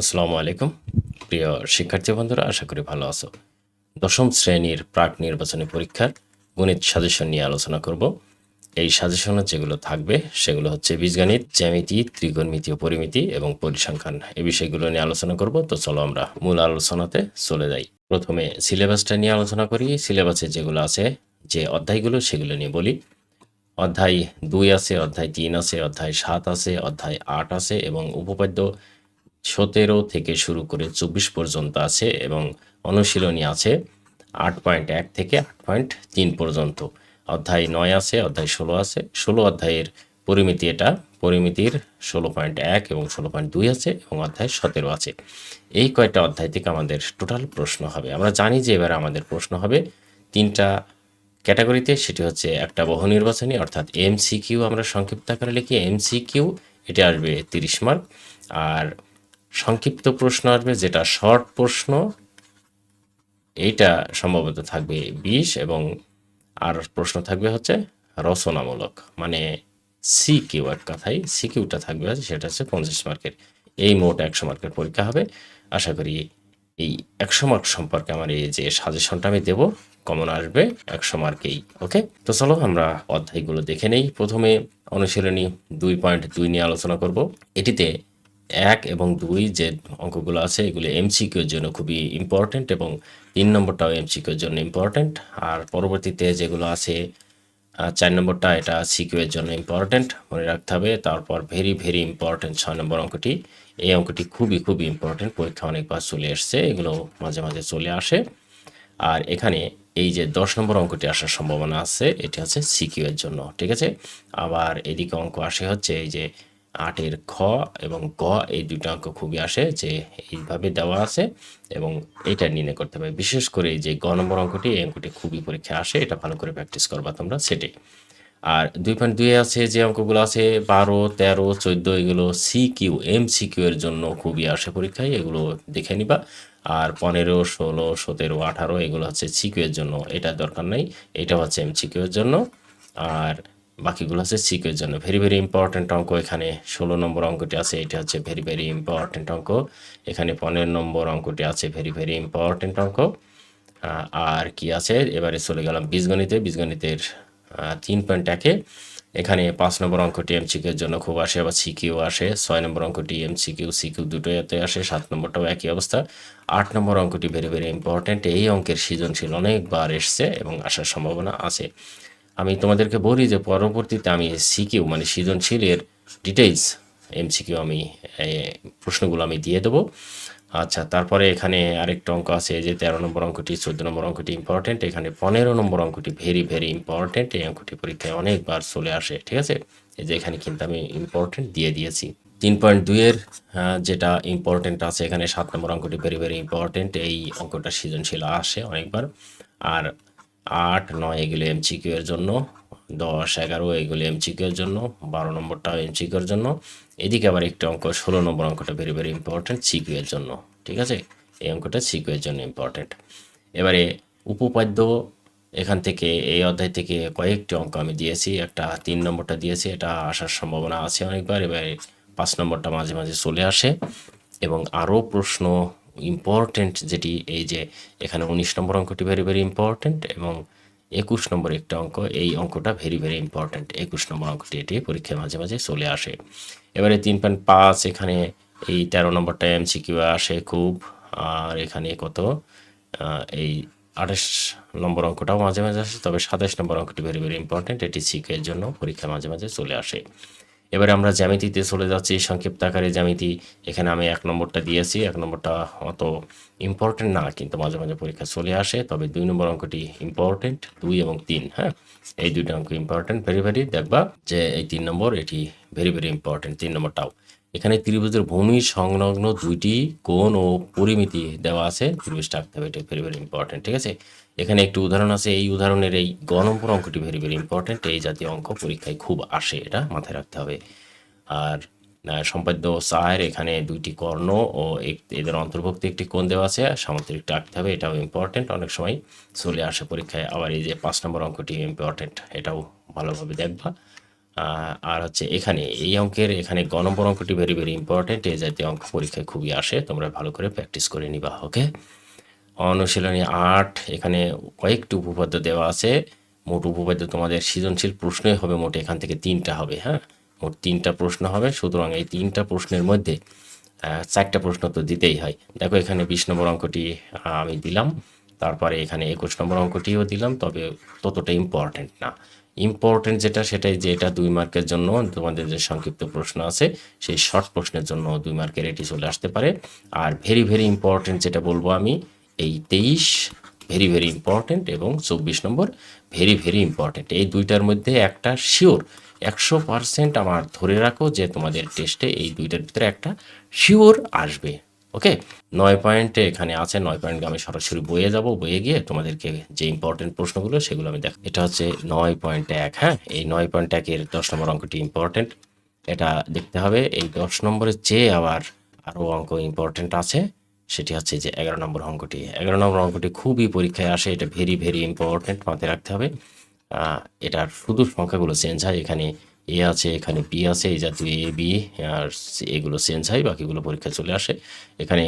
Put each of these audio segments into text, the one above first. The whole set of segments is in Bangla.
আসসালামু আলাইকুম। প্রিয় শিক্ষার্থী বন্ধুরা, আশা করি ভালো আছো। দশম শ্রেণির প্রাক নির্বাচনী পরীক্ষার গণিত সাজেশন নিয়ে আলোচনা করব। এই সাজেশনে যেগুলো থাকবে, সেগুলো হচ্ছে বীজগণিত, জ্যামিতি, ত্রিকোণমিতি ও পরিমিতি এবং পরিসংখ্যান। এই বিষয়গুলো নিয়ে আলোচনা করব। তো চলো আমরা মূল আলোচনাতে চলে যাই। প্রথমে সিলেবাসটা নিয়ে আলোচনা করি। সিলেবাসে যেগুলো আছে, যে অধ্যায়গুলো, সেগুলো নিয়ে বলি। অধ্যায় দুই আছে, অধ্যায় তিন আছে, অধ্যায় সাত আছে, অধ্যায় আট আছে এবং উপপাদ্য সতেরো থেকে শুরু করে চব্বিশ পর্যন্ত আছে এবং অনুশীলনী আছে আট পয়েন্ট এক থেকে আট পয়েন্ট তিন পর্যন্ত। অধ্যায় নয় আছে, অধ্যায় ষোলো আছে। ষোলো অধ্যায়ের পরিমিতি এটা। পরিমিতির ষোলো পয়েন্ট এক এবং ষোলো পয়েন্ট দুই আছে এবং অধ্যায় সতেরো আছে। এই কয়টা অধ্যায় থেকে আমাদের টোটাল প্রশ্ন হবে। আমরা জানি যে এবার আমাদের প্রশ্ন হবে তিনটা ক্যাটাগরিতে, সেটি হচ্ছে একটা বহু নির্বাচনী, অর্থাৎ এমসিকিউ আমরা সংক্ষিপ্ত আকারে লিখি। এমসিকিউ এটা আসবে তিরিশ মার্ক আর সংক্ষিপ্ত প্রশ্ন আসবে, যেটা শর্ট প্রশ্ন, এইটা সম্ভবত থাকবে বিশ এবং আর প্রশ্ন থাকবে হচ্ছে রচনামূলক মানে সি কিউ এক কথায় সি কিউটা থাকবে সেটা হচ্ছে পঞ্চাশ মার্কের এই মোট একশো মার্কের পরীক্ষা হবে। আশা করি এই একশো মার্ক সম্পর্কে আমার এই যে সাজেশনটা আমি দেবো কমন আসবে একশো মার্কেই ওকে তো চলো আমরা অধ্যায়গুলো দেখে নেই। প্রথমে অনুশীলনী দুই পয়েন্ট দুই নিয়ে আলোচনা করব। এটিতে এক এবং দুই যে অঙ্কগুলো আছে, এগুলো এমসিকিউর জন্য খুবই ইম্পর্ট্যান্ট এবং তিন নম্বরটাও এমসিকিউর জন্য ইম্পর্ট্যান্ট আর পরবর্তীতে যেগুলো আছে চার নম্বরটা এটা সিকিউ এর জন্য ইম্পর্ট্যান্ট মনে রাখতে হবে। তারপর ভেরি ভেরি ইম্পর্ট্যান্ট ছয় নম্বর অঙ্কটি, এই অঙ্কটি খুবই খুবই ইম্পর্ট্যান্ট পরীক্ষা অনেকবার চলে এসছে, এগুলো মাঝে মাঝে চলে আসে। আর এখানে এই যে দশ নম্বর অঙ্কটি আসার সম্ভাবনা আছে, এটি হচ্ছে সিকিউ এর জন্য, ঠিক আছে? আবার এদিকে অঙ্ক আসে হচ্ছে এই যে আটের খ এবং গ এই দুটো অঙ্ক খুবই আসে যে এইভাবে দেওয়া আছে এবং এটা নির্ণয় করতে হবে। বিশেষ করে যে গ নম্বর অঙ্কটি, এই অঙ্কটি খুবই পরীক্ষা আসে, এটা ভালো করে প্র্যাকটিস করবা তোমরা সেটে আর দুই পয়েন্ট দুই আছে যে অঙ্কগুলো আছে বারো, তেরো, চোদ্দ, এগুলো C Q M C Q এর জন্য খুবই আসে পরীক্ষায়, এগুলো দেখে নিবা। আর পনেরো, ষোলো, সতেরো, আঠারো, এগুলো হচ্ছে সিকিউ এর জন্য, এটা দরকার নাই এটা হচ্ছে এম সিকিউ এর জন্য। আর বাকিগুলো হচ্ছে সিকিউ এর জন্য। ভেরি ভেরি ইম্পর্ট্যান্ট অঙ্ক এখানে। ষোলো নম্বর অঙ্কটি আছে, এটা হচ্ছে ভেরি ভেরি ইম্পর্ট্যান্ট অঙ্ক। এখানে পনেরো নম্বর অঙ্কটি আছে ভেরি ভেরি ইম্পর্ট্যান্ট অঙ্ক। আর কি আছে? এবারে চলে গেলাম বীজগণিতে। বীজগণিতের তিন পয়েন্ট একে এখানে পাঁচ নম্বর অঙ্কটি এমসিকিউর জন্য খুব আসে, আবার সিকিউ আসে। ছয় নম্বর অঙ্কটি এমসিকিউ সিকিউ দুটোই এতে আসে, সাত নম্বরটাও একই অবস্থা। আট নম্বর অঙ্কটি ভেরি ভেরি ইম্পর্ট্যান্ট এই অঙ্কের সৃজনশীল অনেকবার এসছে এবং আসার সম্ভাবনা আছে। আমি তোমাদেরকে বলি যে পরবর্তীতে আমি সিকিউ মানে সৃজনশীলের ডিটেইলস এমসিকিউ আমি প্রশ্নগুলো আমি দিয়ে দেবো। আচ্ছা তারপরে এখানে আরেকটা অঙ্ক আছে যে তেরো নম্বর অঙ্কটি, চোদ্দ নম্বর অঙ্কটি ইম্পর্টেন্ট এখানে পনেরো নম্বর অঙ্কটি ভেরি ভেরি ইম্পর্টেন্ট এই অঙ্কটি পরীক্ষায় অনেকবার চলে আসে, ঠিক আছে? এই যে এখানে কিন্তু আমি ইম্পর্টেন্ট দিয়ে দিয়েছি। তিন পয়েন্ট দুইয়ের যেটা ইম্পর্টেন্ট আছে, এখানে সাত নম্বর অঙ্কটি ভেরি ভেরি ইম্পর্টেন্ট এই অঙ্কটা সৃজনশীল আসে অনেকবার। আর আট, নয় এগুলো এমসিকিউ এর জন্য, দশ, এগারো এগুলো এমসিকিউ এর জন্য, বারো নম্বরটা এমসিকিউ এর জন্য। এদিকে আবার একটা অঙ্ক, ষোলো নম্বর অঙ্কটা ভেরি ভেরি ইম্পর্টেন্ট সিকিউ এর জন্য, ঠিক আছে? এই অঙ্কটা সিকিউ এর জন্য ইম্পর্টেন্ট এবারে উপপাদ্য, এখান থেকে, এই অধ্যায় থেকে কয়েকটি অঙ্ক আমি দিয়েছি, একটা তিন নম্বরটা দিয়েছি, এটা আসার সম্ভাবনা আছে অনেকবার, এবারে পাঁচ নম্বরটা মাঝে মাঝে চলে আসে। এবং আরও প্রশ্ন ইম্পর্টেন্ট যেটি এই যে এখানে উনিশ নম্বর অঙ্কটি ভেরি ভেরি ইম্পর্টেন্ট এবং একুশ নম্বর একটা অঙ্ক, এই অঙ্কটা ভেরি ভেরি ইম্পর্টেন্ট একুশ নম্বর অঙ্কটি এটি পরীক্ষায় মাঝে মাঝে চলে আসে। এবারে তিন পয়েন্ট পাঁচ, এখানে এই তেরো নম্বরটা এমসিকিউ আসে খুব। আর এখানে কত? এই আঠাশ নম্বর অঙ্কটাও মাঝে মাঝে আসে, তবে সাতাশ নম্বর অঙ্কটি ভেরি ভেরি ইম্পর্টেন্ট এটি সিকের জন্য পরীক্ষায় মাঝে মাঝে চলে আসে। এবারে আমরা জ্যামিতিতে চলে যাচ্ছি, সংক্ষিপ্ত আকারে জ্যামিতি। এখানে আমি এক নম্বরটা দিয়েছি, এক নম্বরটা অত ইম্পর্টেন্ট না, কিন্তু মাঝে মাঝে পরীক্ষা চলে আসে, তবে দুই নম্বর অঙ্কটি ইম্পর্টেন্ট দুই এবং তিন হ্যাঁ? এই দুইটা অঙ্ক ইম্পর্টেন্ট ভেরি ভেরি দেখবা যে এই তিন নম্বর, এটি ভেরি ভেরি ইম্পর্টেন্ট তিন নম্বরটাও। এখানে ত্রিভুজের ভূমি সংলগ্ন দুইটি কোণ ও পরিমিতি দেওয়া আছে ত্রিভুজটা আঁকতে হবে, এটা ভেরি ভেরি ইম্পর্টেন্ট ঠিক আছে? এখানে একটি উদাহরণ আছে, এই উদাহরণের এই গ নম্বর অঙ্কটি ভেরি ভেরি ইম্পর্টেন্ট এই জাতীয় অঙ্ক পরীক্ষায় খুব আসে, এটা মাথায় রাখতে হবে। আর সম্পাদ্য চার এখানে দুইটি কর্ণ ও এদের অন্তর্ভুক্ত একটি কোণ দেওয়া আছে, আর সামুদ্রিকটা আঁকতে হবে এটাও ইম্পর্টেন্ট অনেক সময় চলে আসে পরীক্ষায়, আবার এই যে পাঁচ নম্বর অঙ্কটি ইম্পর্টেন্ট এটাও ভালোভাবে দেখবা। আর হচ্ছে এখানে, এই অঙ্কের এখানে গ নম্বর অঙ্কটি ভেরি ভেরি ইম্পর্টেন্ট এই জাতীয় অঙ্ক পরীক্ষায় খুবই আসে, তোমরা ভালো করে প্র্যাকটিস করে নিবা ওকে অনুশীলনী আট, এখানে কয়েকটি উপপাদ্য দেওয়া আছে। মোট উপপাদ্য তোমাদের সৃজনশীল প্রশ্নই হবে, মোট এখান থেকে তিনটা হবে হ্যাঁ? মোট তিনটা প্রশ্ন হবে, সুতরাং এই তিনটা প্রশ্নের মধ্যে চারটা প্রশ্ন তো দিতেই হয়। দেখো, এখানে বিশ নম্বর অঙ্কটি আমি দিলাম। তারপরে এখানে একুশ নম্বর অঙ্কটিও দিলাম, তবে ততটা ইম্পর্টেন্ট না। ইম্পর্টেন্ট যেটা, সেটাই যে এটা দুই মার্কের জন্য, তোমাদের যে সংক্ষিপ্ত প্রশ্ন আছে, সেই শর্ট প্রশ্নের জন্য দুই মার্কের এটি চলে আসতে পারে। আর ভেরি ভেরি ইম্পর্টেন্ট যেটা বলব আমি এই তেইশ ভেরি ভেরি ইম্পর্টেন্ট এবং চব্বিশ নম্বর ভেরি ভেরি ইম্পর্টেন্ট এই দুইটার মধ্যে একটা শিওর একশো পারসেন্ট আমার ধরে রাখো যে তোমাদের টেস্টে এই দুইটার ভিতরে একটা শিওর আসবে ওকে নয় পয়েন্টে এখানে আছে, নয় পয়েন্ট আমি সরাসরি বইয়ে যাব, বইয়ে গিয়ে তোমাদেরকে যে ইম্পর্টেন্ট প্রশ্নগুলো সেগুলো আমি দেখ এটা হচ্ছে নয় পয়েন্ট এক হ্যাঁ? এই নয় পয়েন্ট একের দশ নম্বর অঙ্কটি ইম্পর্টেন্ট এটা দেখতে হবে, এই দশ নম্বরের চেয়ে আবার আরও অঙ্ক ইম্পর্টেন্ট আছে। সেটি হচ্ছে যে এগারো নম্বর অঙ্কটি। এগারো নম্বর অঙ্কটি খুবই পরীক্ষায় আসে, এটা ভেরি ভেরি ইম্পর্টেন্ট মাথায় রাখতে হবে। এটার শুধু সংখ্যাগুলো চেঞ্জ হয়, এখানে এ আছে, এখানে বি আছে, এই জাতীয় এ বি আর এগুলো চেঞ্জ হয়, বাকিগুলো পরীক্ষায় চলে আসে। এখানে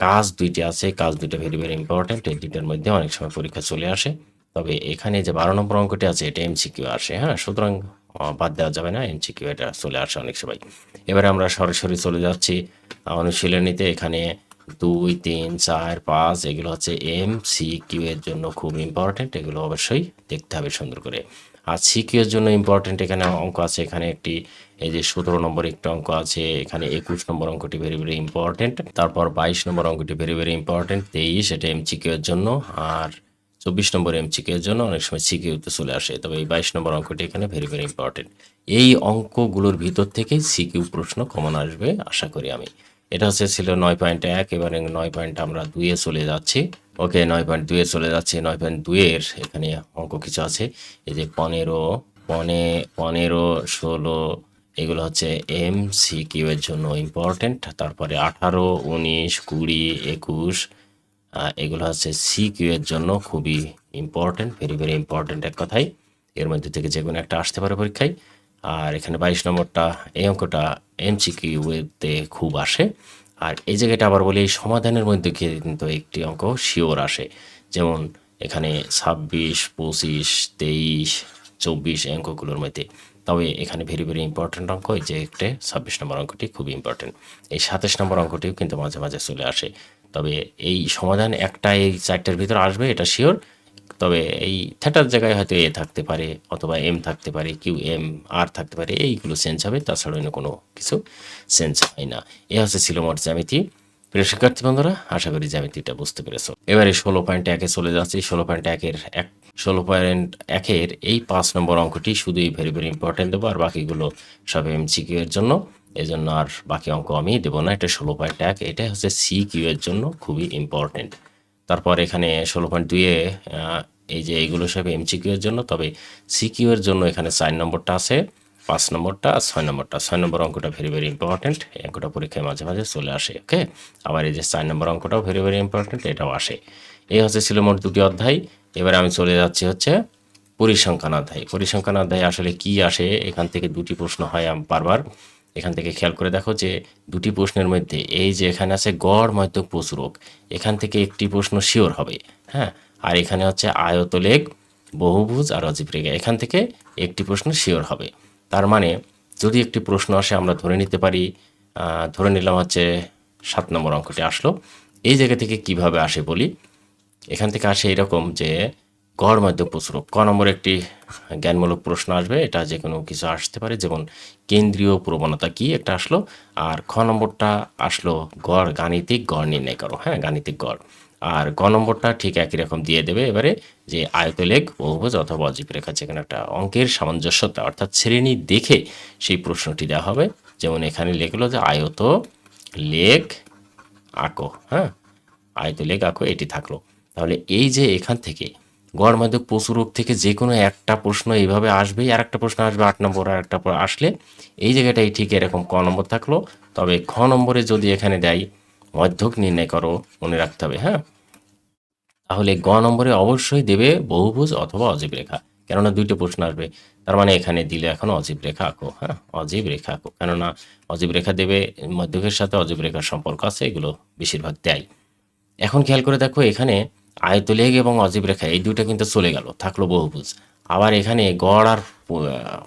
কাজ দুইটি আছে, কাজ দুইটা ভেরি ভেরি ইম্পর্টেন্ট এই দুইটার মধ্যে অনেক সময় পরীক্ষা চলে আসে। তবে এখানে যে বারো নম্বর অঙ্কটি আছে, এটা এমসিকিউ আসে হ্যাঁ? সুতরাং বাদ দেওয়া যাবে না এমসিকিউ এটা চলে আসে অনেক সময়। এবারে আমরা সরাসরি চলে যাচ্ছি অনুশীলনীতে, এখানে দুই, তিন, চার, পাঁচ, এগুলো হচ্ছে এম সি কিউ এর জন্য খুব ইম্পর্টেন্ট এগুলো অবশ্যই দেখতে হবে সুন্দর করে। আর সি কিউ এর জন্য ইম্পর্টেন্ট এখানে অঙ্ক আছে, এখানে একটি, এই যে সতেরো নম্বর একটা অঙ্ক আছে, এখানে একুশ নম্বর অঙ্কটি ভেরি ভেরি ইম্পর্টেন্ট তারপর বাইশ নম্বর অঙ্কটি ভেরি ভেরি ইম্পর্টেন্ট তেইশ, এটা এম সি কিউ এর জন্য, আর চব্বিশ নম্বর এমসিকিউ এর জন্য অনেক সময় সিকিউতে চলে আসে। তবে এই বাইশ নম্বর অঙ্কটি এখানে ভেরি ভেরি ইম্পর্টেন্ট এই অঙ্কগুলোর ভিতর থেকেই সিকিউ প্রশ্ন কমন আসবে, আশা করি আমি। এটা হচ্ছে ছিল নয় পয়েন্ট এক, এবারে নয় পয়েন্ট আমরা দুইয়ে চলে যাচ্ছি। ওকে, নয় পয়েন্ট দুইয়ে চলে যাচ্ছি, নয় পয়েন্ট দুয়ের এখানে অঙ্ক কিছু আছে। এই যে পনেরো, পনে, পনেরো, ষোলো, এগুলো হচ্ছে এম সি কিউ এর জন্য ইম্পর্টেন্ট তারপরে আঠারো, উনিশ, কুড়ি, একুশ এগুলো হচ্ছে সি কিউ এর জন্য খুবই ইম্পর্টেন্ট ভেরি ভেরি ইম্পর্টেন্ট এক কথাই। এর মধ্যে থেকে যে কোনো একটা আসতে পারে পরীক্ষায়। আর এখানে বাইশ নম্বরটা, এই অঙ্কটা এমসিকিউতে খুব আসে। আর এই জায়গাটা আবার বলি সমাধানের মধ্যে গিয়ে কিন্তু একটি অঙ্ক শিওর আসে। যেমন এখানে ছাব্বিশ, পঁচিশ, তেইশ, চব্বিশ এই অঙ্কগুলোর মধ্যে। তবে এখানে ভেরি ভেরি ইম্পর্টেন্ট অঙ্ক যে একটা ছাব্বিশ নম্বর অঙ্কটি খুবই ইম্পর্টেন্ট এই সাতাশ নম্বর অঙ্কটিও কিন্তু মাঝে মাঝে চলে আসে। তবে এই সমাধান একটা এই চারটার ভিতর আসবে, এটা শিওর তবে এই থ্যাটার জায়গায় হয়তো এ থাকতে পারে অথবা এম থাকতে পারে কিউ এম আর থাকতে পারে, এইগুলো চেঞ্জ হবে, তাছাড়া অন্য কোনো কিছু চেঞ্জ হয় না। এ হচ্ছে ছিল মোট জ্যামিতি। প্রিয় শিক্ষার্থী বন্ধুরা, আশা করি জ্যামিতিটা বুঝতে পেরেছ। এবারে ষোলো পয়েন্ট একে চলে যাচ্ছি। ষোলো পয়েন্ট একের এক, ষোলো পয়েন্ট একের এই পাঁচ নম্বর অঙ্কটি শুধুই ভেরি ভেরি ইম্পর্টেন্ট দেবো, আর বাকিগুলো সব এমসিকিউ এর জন্য। এই জন্য আর বাকি অঙ্ক আমি দেবো না, এটা ষোলো পয়েন্ট এক, এটা হচ্ছে সি কিউ এর জন্য খুবই ইম্পর্টেন্ট তারপর এখানে ষোলো পয়েন্ট দুইয়ে এই যে এইগুলো সব এমসিকিউ এর জন্য, তবে সিকিউ এর জন্য এখানে চার নম্বরটা আছে, পাঁচ নম্বরটা আর ছয় নম্বরটা। ছয় নম্বর অঙ্কটা ভেরি ভেরি ইম্পর্টেন্ট অঙ্কটা পরীক্ষায় মাঝে মাঝে চলে আসে ওকে আবার এই যে চার নম্বর অঙ্কটাও ভেরি ভেরি ইম্পর্টেন্ট এটাও আসে। এই হচ্ছে ছিল মোট দুটি অধ্যায়, এবারে আমি চলে যাচ্ছি হচ্ছে পরিসংখ্যান অধ্যায়। পরিসংখ্যান অধ্যায় আসলে কি আসে, এখান থেকে দুটি প্রশ্ন হয় বারবার। এখান থেকে খেয়াল করে দেখো যে দুটি প্রশ্নের মধ্যে এই যে এখানে আছে গড় মধ্যক প্রচুরক, এখান থেকে একটি প্রশ্ন শিওর হবে হ্যাঁ? আর এখানে হচ্ছে আয়তলেখ বহুভুজ আর অজীব রেখা, এখান থেকে একটি প্রশ্ন শিওর হবে। তার মানে যদি একটি প্রশ্ন আসে আমরা ধরে নিতে পারি ধরে নিলাম হচ্ছে সাত নম্বর অঙ্কটি আসলো। এই জায়গা থেকে কীভাবে আসে বলি? এখান থেকে আসে এরকম যে গড় মধ্যক প্রচুরক ক নম্বর একটি জ্ঞানমূলক প্রশ্ন আসবে, এটা যে কোনো কিছু আসতে পারে, যেমন কেন্দ্রীয় প্রবণতা কি একটা আসলো? আর খ নম্বরটা আসলো গড়, গাণিতিক গড় নির্ণয় করো হ্যাঁ গাণিতিক গড়। আর গ নম্বরটা ঠিক একই রকম দিয়ে দেবে এবারে যে আয়তলেখ, বহুভুজ অথবা অজীব রেখা যেখানে একটা অঙ্কের সামঞ্জস্যতা, অর্থাৎ শ্রেণি দেখে সেই প্রশ্নটি দেওয়া হবে। যেমন এখানে লেখলো যে আয়ত লেখ আঁকো হ্যাঁ আয়ত লেখ আঁকো, এটি থাকল। তাহলে এই যে এখান থেকে গড় মাধ্যক প্রচুরক থেকে যে কোনো একটা প্রশ্ন এইভাবে আসবেই আর একটা প্রশ্ন আসবে, আট নম্বর আর একটা আসলে। এই জায়গাটাই ঠিক এরকম ক নম্বর থাকল। তবে খ নম্বরে যদি এখানে দেয়, মধ্যক নির্ণয় করো, মনে রাখতে হবে হ্যাঁ? তাহলে গ নম্বরে অবশ্যই দেবে বহুভুজ অথবা অজীব রেখা, কেননা দুইটা প্রশ্ন আসবে। তার মানে এখানে দিলে এখন অজীব রেখা আঁকো হ্যাঁ? অজীব রেখা আঁকো, কেননা অজীব রেখা দেবে, মধ্যকের সাথে অজীব রেখার সম্পর্ক আছে, এগুলো বেশিরভাগ দেয়। এখন খেয়াল করে দেখো, এখানে আয়তলেগ এবং অজীব রেখা, এই দুইটা কিন্তু চলে গেল, থাকল বহুভুজ। আবার এখানে গড় আর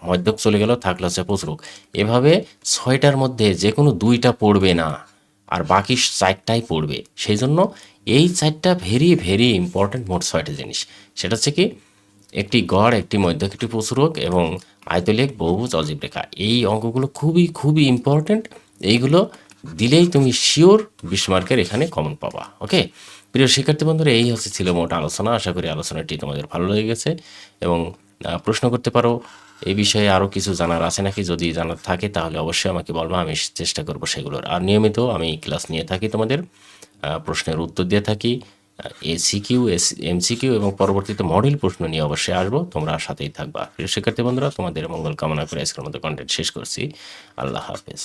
মধ্যক চলে গেল, থাকল হচ্ছে প্রচুরক এভাবে ছয়টার মধ্যে যে কোনো দুইটা পড়বে না, আর বাকি চারটাই পড়বে। সেই জন্য এই চারটা ভেরি ভেরি ইম্পর্ট্যান্ট মোট ছয়টা জিনিস। সেটা হচ্ছে কি, একটি গড়, একটি মধ্যক, একটি প্রচুরক এবং আয়তলেখ বহুভুজ, অজীব রেখা। এই অঙ্কগুলো খুবই খুবই ইম্পর্ট্যান্ট এইগুলো দিলেই তুমি শিওর বিশ মার্কের এখানে কমন পাবা ওকে প্রিয় শিক্ষার্থী বন্ধুরা, এই হচ্ছে ছিল মোট আলোচনা। আশা করি আলোচনাটি তোমাদের ভালো লেগে গেছে এবং প্রশ্ন করতে পারো। এই বিষয়ে আরও কিছু জানার আছে নাকি? যদি জানার থাকে, তাহলে অবশ্যই আমাকে বলব, আমি চেষ্টা করব সেগুলোর। আর নিয়মিত আমি ক্লাস নিয়ে থাকি তোমাদের প্রশ্নের উত্তর দিয়ে থাকি। এসিকিউ এস এমসিকিউ এবং পরবর্তীতে মডেল প্রশ্ন নিয়ে অবশ্যই আসব। তোমরা সাথেই থাকবা। প্রিয় শিক্ষার্থী বন্ধুরা, তোমাদের মঙ্গল কামনা করে আজকের মতো কন্টেন্ট শেষ করছি। আল্লাহ হাফেজ।